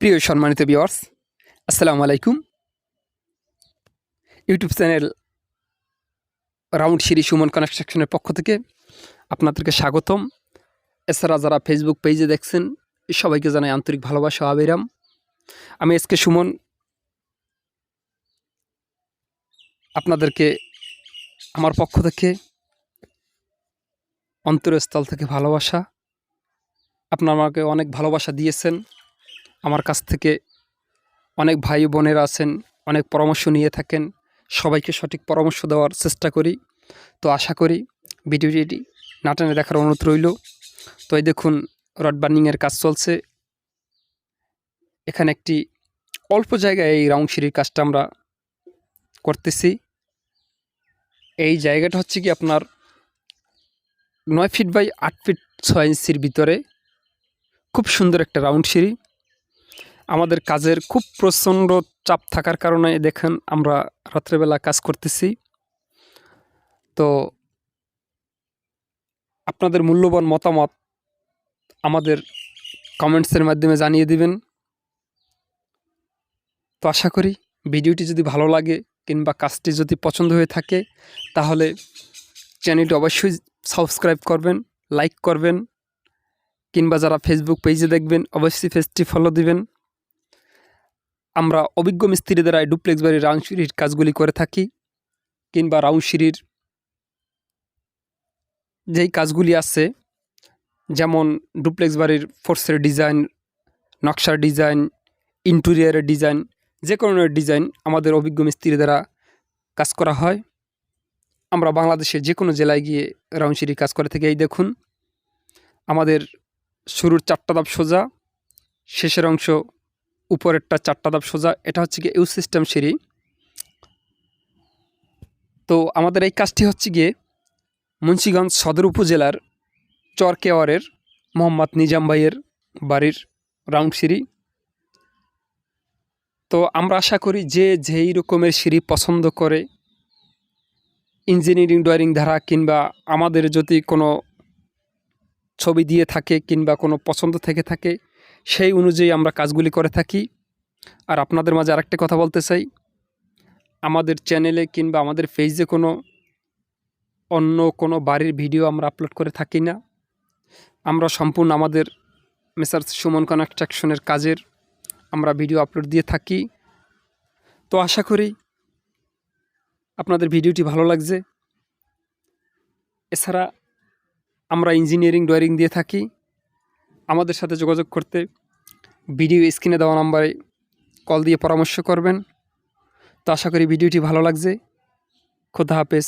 প্রিয় সম্মানিত বিওয়ার্স আসসালামু আলাইকুম। ইউটিউব চ্যানেল রাউন্ড সিরি সুমন কনস্ট্রাকশনের পক্ষ থেকে আপনাদেরকে স্বাগতম। এছাড়া যারা ফেসবুক পেজে দেখছেন, সবাইকে জানাই আন্তরিক ভালোবাসা আবিরাম। আমি এসকে সুমন। আপনাদেরকে আমার পক্ষ থেকে অন্তরস্থল থেকে ভালোবাসা। আপনারা আমাকে অনেক ভালোবাসা দিয়েছেন। আমার কাছ থেকে অনেক ভাই বোনেরা আছেন, অনেক পরামর্শ নিয়ে থাকেন। সবাইকে সঠিক পরামর্শ দেওয়ার চেষ্টা করি। তো আশা করি ভিডিওটি নাটানে দেখার অনুরোধ রইল। তো এই দেখুন, রড বার্নিংয়ের কাজ চলছে। এখানে একটি অল্প জায়গায় এই রাউন্ড সিঁড়ির কাজটা আমরা করতেছি। এই জায়গাটা হচ্ছে কি আপনার নয় ফিট বাই আট ফিট ছয় ইঞ্চির ভিতরে। খুব সুন্দর একটা রাউন্ড সিঁড়ি। আমাদের কাজের খুব প্রচণ্ড চাপ থাকার কারণে দেখেন আমরা রাত্রেবেলা কাজ করতেছি। তো আপনাদের মূল্যবান মতামত আমাদের কমেন্টসের মাধ্যমে জানিয়ে দিবেন। তো আশা করি ভিডিওটি যদি ভালো লাগে কিংবা কাজটি যদি পছন্দ হয়ে থাকে, তাহলে চ্যানেলটি অবশ্যই সাবস্ক্রাইব করবেন, লাইক করবেন, কিংবা যারা ফেসবুক পেজে দেখবেন, অবশ্যই পেজটি ফলো দিবেন। আমরা অভিজ্ঞ মিস্ত্রি দ্বারা ডুপ্লেক্স বাড়ির রাউন্ড সিঁড়ির কাজগুলি করে থাকি, কিংবা রাউন্ড সিঁড়ির যেই কাজগুলি আছে, যেমন ডুপ্লেক্স বাড়ির ফোর্সের ডিজাইন নকশার ডিজাইন ইন্টেরিয়ারের ডিজাইন যে কোনো ডিজাইন আমাদের অভিজ্ঞ মিস্ত্রি দ্বারা কাজ করা হয়। আমরা বাংলাদেশের যে কোনো জেলায় গিয়ে রাউন্ড সিঁড়ির কাজ করে থেকে। এই দেখুন, আমাদের শুরুর চারটা ধাপ সোজা, শেষের অংশ উপরেরটা চারটা ধাপ সোজা, এটা হচ্ছে গিয়ে ইউ সিস্টেম সিঁড়ি। তো আমাদের এই কাজটি হচ্ছে গিয়ে মুন্সিগঞ্জ সদর উপজেলার চরকেওয়ারের মোহাম্মদ নিজাম ভাইয়ের বাড়ির রাউন্ড সিঁড়ি। তো আমরা আশা করি যে যেই রকমের সিঁড়ি পছন্দ করে, ইঞ্জিনিয়ারিং, ড্রয়িং ধারা কিংবা আমাদের যদি কোনো ছবি দিয়ে থাকে কিংবা কোনো পছন্দ থেকে থাকে সেই অনুযায়ী আমরা কাজগুলি করে থাকি। আর আপনাদের মাঝে আরেকটা কথা বলতে চাই। আমাদের চ্যানেলে কিংবা আমাদের পেজে কোনো অন্য কোনো বাড়ির ভিডিও আমরা আপলোড করে থাকি না। আমরা সম্পূর্ণ আমাদের মেসার সুমন কনস্ট্রাকশনের কাজের আমরা ভিডিও আপলোড দিয়ে থাকি। তো আশা করি আপনাদের ভিডিওটি ভালো লাগছে। এছাড়া আমরা ইঞ্জিনিয়ারিং ড্রয়িং দিয়ে থাকি। আমাদের সাথে যোগাযোগ করতে ভিডিও স্ক্রিনে দেওয়া নাম্বারে কল দিয়ে পরামর্শ করবেন। তো আশা করি ভিডিওটি ভালো লাগছে। খোদা হাফেজ।